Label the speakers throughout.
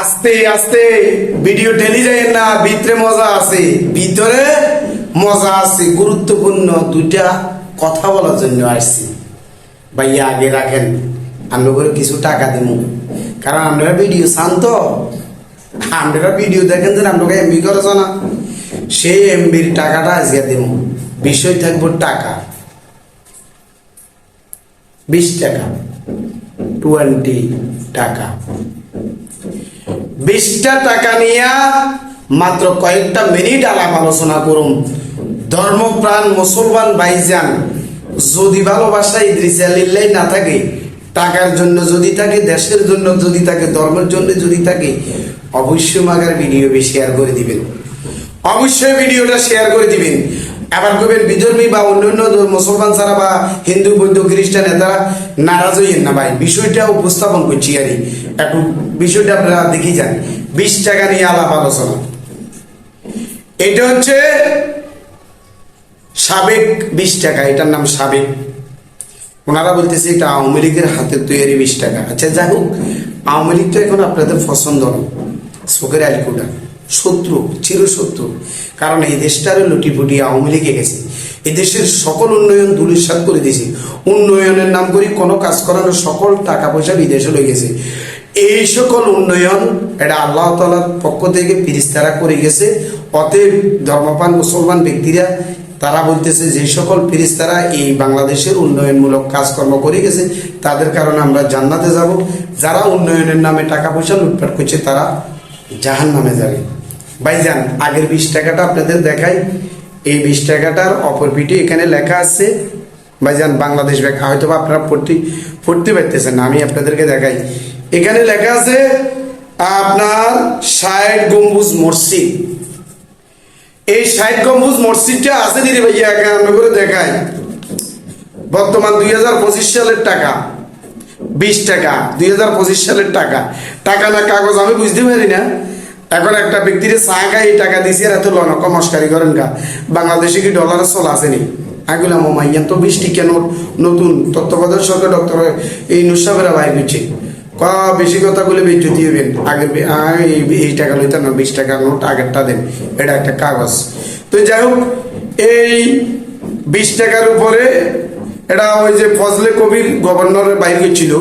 Speaker 1: আস্তে আস্তে, ভিডিও ঠেলি যায় না, ভিতরে মজা আছে। ভিতরে মজা আছে, গুরুত্বপূর্ণ দুইটা কথা বলার জন্য আসছি ভাইয়া, আগে রাখেন, আমি করে কিছু টাকা দিব কারণ আপনারা ভিডিও চান তো। আপনারা ভিডিও দেখেন যে আপনাকে এমবি করেছ না। সেই এমবির টাকাটা আজকে দিব বিষয় থাকব টাকা। বিশ টাকা। টোয়েন্টি টাকা। বিশটা টাকা নিয়ে মাত্র কয়েকটা মিনিট আলাপ আলোচনা করুন। ধর্মপ্রাণ মুসলমান ভাইজান, যদি ভালোবাসা ইদ্রিস না থাকে, টাকার জন্য যদি থাকে, দেশের জন্য যদি থাকে, ধর্মের জন্য যদি থাকে, অবশ্যই মাগার ভিডিও শেয়ার করে দিবেন। অবশ্যই ভিডিওটা শেয়ার করে দিবেন। আবার কবেন বিধর্মী বা অন্যান্য মুসলমান ছাড়া বা হিন্দু, বৌদ্ধ, খ্রিস্টান, এতারা নারাজ হইয়েন না ভাই। বিষয়টা উপস্থাপন করছি আর একটু বিষয়টা আপনারা দেখি যান। বিশ টাকা নিয়ে আলাপ আলোচনা। এটা হচ্ছে সাবেক বিশ টাকা, এটার নাম সাবেক। ওনারা বলতেছে এটা আওয়ামী লীগের হাতে তৈরি বিশ টাকা। আচ্ছা যাই হোক, আওয়ামী লীগ তো এখন আপনাদের পছন্দ না। শোকের আলিকুটা শত্রু, চিরশত্রু। কারণ এই দেশটারও লুটিপুটি আওয়ামী লীগে গেছে। এদেশের সকল উন্নয়ন দুলিশাত করে দিয়েছে। উন্নয়নের নাম করে কোনো কাজ করানোর সকল টাকা পয়সা বিদেশে লয়ে গেছে। এই সকল উন্নয়ন এটা আল্লাহ তালার পক্ষ থেকে ফিরিস্তারা করে গেছে। অতএব ধর্মপান মুসলমান ব্যক্তিরা, তারা বলতেছে যে সকল ফিরিস্তারা এই বাংলাদেশের উন্নয়নমূলক কাজকর্ম করে গেছে। তাদের কারণে আমরা জান্নাতে যাব। যারা উন্নয়নের নামে টাকা পয়সা লুটপাট করছে, তারা জাহান নামে যাবে। ভাইজান, আগের বিশ টাকাটা আপনাদের দেখাই। এই বিশ টাকাটার অপর পিঠে এখানে লেখা আছে, ভাইজান, বাংলাদেশ ব্যাংক। হয়তো আপনারা পড়তে পড়তে পারতেছেন আমি আপনাদেরকে দেখাই। এখানে লেখা আছে, আপনার ষাট গম্বুজ মসজিদ। এই ষাট গম্বুজ মসজিদটা আছে দিদি ভাইয়া একান্ন করে দেখায় বর্তমান দুই হাজার পঁচিশ সালের টাকা। বিশ টাকা, দুই হাজার পঁচিশ সালের টাকা। টাকা না কাগজ, আমি বুঝতে পারি না। এখন একটা ব্যক্তির চা এই টাকা দিয়েছি আর এত লনক মস্কারি করেন কা বাংলাদেশে কি ডলারের চল আসেনি আগুলা মাইয়ান তো বৃষ্টি কেন নতুন তত্ত্বাবধায়ক সরকার ডক্টর এই নুসাবেরা বাইর করছে ক, বেশি কথা বলে বিদ্যুৎ দিবেন আগের এই- টাকা লইতে না, বিশ টাকার নোট, আগেরটা দেন। এটা একটা কাগজ। তো যাই হোক, এই বিশ টাকার উপরে এটা ওই যে ফজলে কবির গভর্নরের বাইরে ছিল।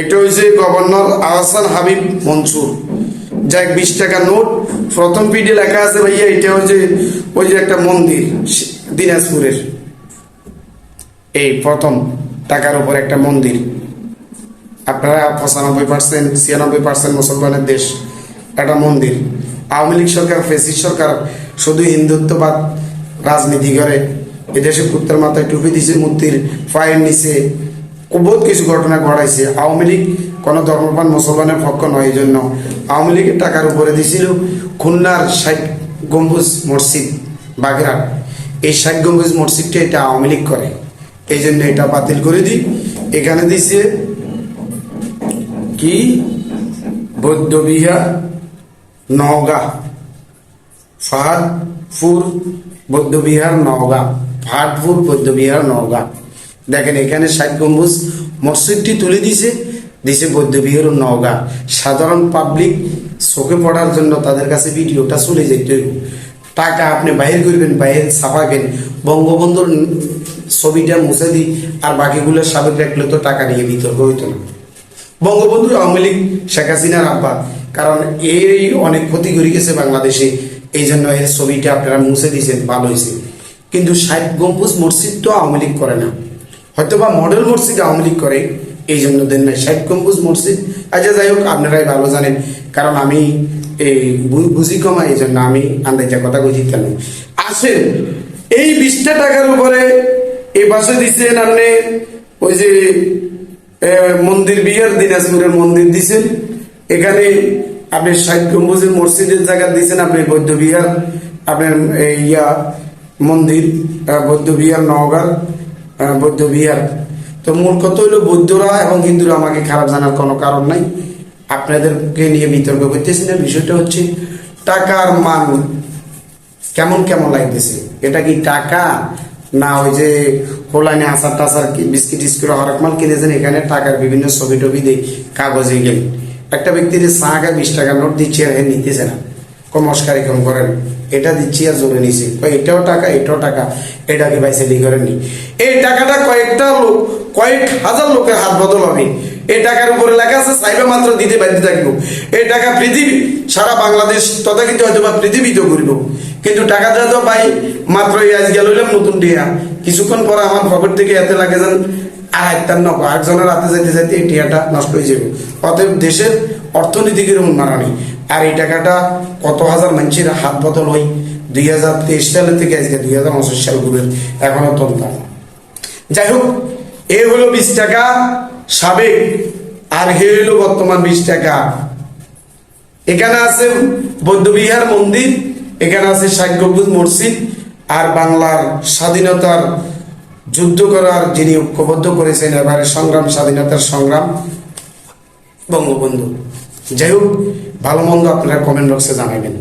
Speaker 1: এটা হয়েছে গভর্নর আহসান হাবিব মনসুর। যাই বিশ টাকা নোট। প্রথম পিডে লেখা আছে ভাইয়া, এটা হচ্ছে ওই যে একটা মন্দির দিনাজপুরের। এই প্রথম টাকার উপর একটা মন্দির। আপনারা পঁচানব্বই পার্সেন্ট, ছিয়ানব্বই পার্সেন্ট মুসলমানের দেশ, একটা মন্দির। আওয়ামী লীগ সরকার ফেসিস সরকার, শুধু হিন্দুত্ববাদ রাজনীতি করে। এদেশে পুত্রের মাথায় টুপি দিছে, মূর্তির পায়ের নিচে বহুত কিছু ঘটনা ঘটাইছে। আওয়ামী লীগ কোনো ধর্মপান মুসলমানের পক্ষ নয়, এই জন্য আওয়ামী লীগের টাকার উপরে দিছিল খুলনার ষাট গম্বুজ মসজিদ, বাগেরহাট। এই ষাট গম্বুজ মসজিদটা এটা আওয়ামী লীগ করে। এই জন্য এটা বাতিল করে দিই। এখানে দিছে কি? বৌদ্ধবিহার, নওগাঁ। ফাহাদপুর, বৌদ্ধবিহার, নওগাঁ। ফাহাদপুর বৌদ্ধবিহার নওগাঁ। দেখেন, এখানে ষাট গম্বুজ, মসজিদটি তুলে দিছে দিছে বৌদ্ধবিহার নওগাঁ। সাধারণ পাবলিক চোখে পড়ার জন্য তাদের কাছে ভিডিওটা চলে যেতে টাকা আপনি বাহির করবেন, বাহির ছাপাবেন, বঙ্গবন্ধুর ছবিটা মুছে দিই, আর বাকিগুলো সাবেক রাখলে তো টাকা নিয়ে বিতর্ক হইতো না। বঙ্গবন্ধু আওয়ামী লীগ, শেখ হাসিনার আব্বা, কারণ এই অনেক ক্ষতি করে গেছে বাংলাদেশে এই জন্য এর ছবিটা আপনারা মুছে দিয়েছেন, ভালো হয়েছে। কিন্তু ষাট গম্বুজ মসজিদ তো আওয়ামী লীগ করে না। হয়তো বা মডেল মসজিদ আওয়ামী লীগ করে এই জন্য দেন না ষাট গম্বুজ মসজিদ আচ্ছা যাই হোক আপনারাই ভালো জানেন কারণ আমি এই বুঝি কমা এই জন্য আমি আন্দাজা কথা বুঝি কেন আসেন এই বিশটা টাকার উপরে এই পাশে দিচ্ছেন আপনি ওই যে মন্দির বিহার দিনাজপুরের মন্দির দিছেন। এখানে আপনি ষাট গম্বুজের মসজিদের জায়গা দিছেন আপনি বৌদ্ধ বিহার আপনার এ, ইয়া মন্দির আহ, বৌদ্ধ বিহার নওগাঁ আহ, বৌদ্ধ বিহার। তো মূল কথা হইল বৌদ্ধরা এবং হিন্দুরা আমাকে খারাপ জানার কোনো কারণ নাই। আপনাদেরকে নিয়ে বিতর্ক করতেছি না। বিষয়টা হচ্ছে টাকার মান কেমন কেমন লাগতেছে? এটা কি টাকা না ওই যে হোলাইনে আচার টাচার কি বিস্কিট টিস্কুট হরক মাল কিনেছেন? এখানে টাকার বিভিন্ন ছবি টবি দিয়ে কাগজে গেল একটা ব্যক্তির চা বিশ টাকার নোট দিচ্ছে নিতেছে না। কমস্কারি কম করেন। এটা দিচ্ছি আর জোরে নিছি। এটাও টাকা এটাও টাকা। এটাকে বাইসেলি করেননি এই টাকাটা কয়েকটা লোক, কয়েক হাজার লোকের হাত বদল হবে। এই টাকার উপরে লেখা আছে, সাইবে মাত্র দিতে বাধ্য থাকব। এই টাকা পৃথিবী, সারা বাংলাদেশ তথা কিন্তু হয়তো বা পৃথিবীতেও ঘুরব। কিন্তু টাকাটা তো পাই মাত্র এই আজ গেল নতুন টিয়া। কিছুক্ষণ পরে আমার পকেট থেকে এতে লাগে যান আর একটার নক, আরেকজনের হাতে যেতে যেতে এই টিয়াটা নষ্ট হয়ে যাবে অতএব দেশের অর্থনীতিকের উন্নয়নে আর এই টাকাটা কত হাজার মানুষের হাত বদল হয় দুই হাজার তেইশ সালের থেকে আজকে দুই হাজার উনত্রিশ সাল ঘুরে এখনও তন্ত্র। যাই হোক, এ হলো বিশ টাকা সাবেক, আর হে হলো বর্তমান বিশ টাকা। এখানে আছে বৌদ্ধবিহার মন্দির, এখানে আছে ষাট গম্বুজ মসজিদ, আর বাংলার স্বাধীনতার যুদ্ধ করার যিনি ঐক্যবদ্ধ করেছেন, এবারে সংগ্রাম, স্বাধীনতার সংগ্রাম বঙ্গবন্ধু। যাই হোক, ভালো মন্দ আপনারা কমেন্ট বক্সে জানাবেন।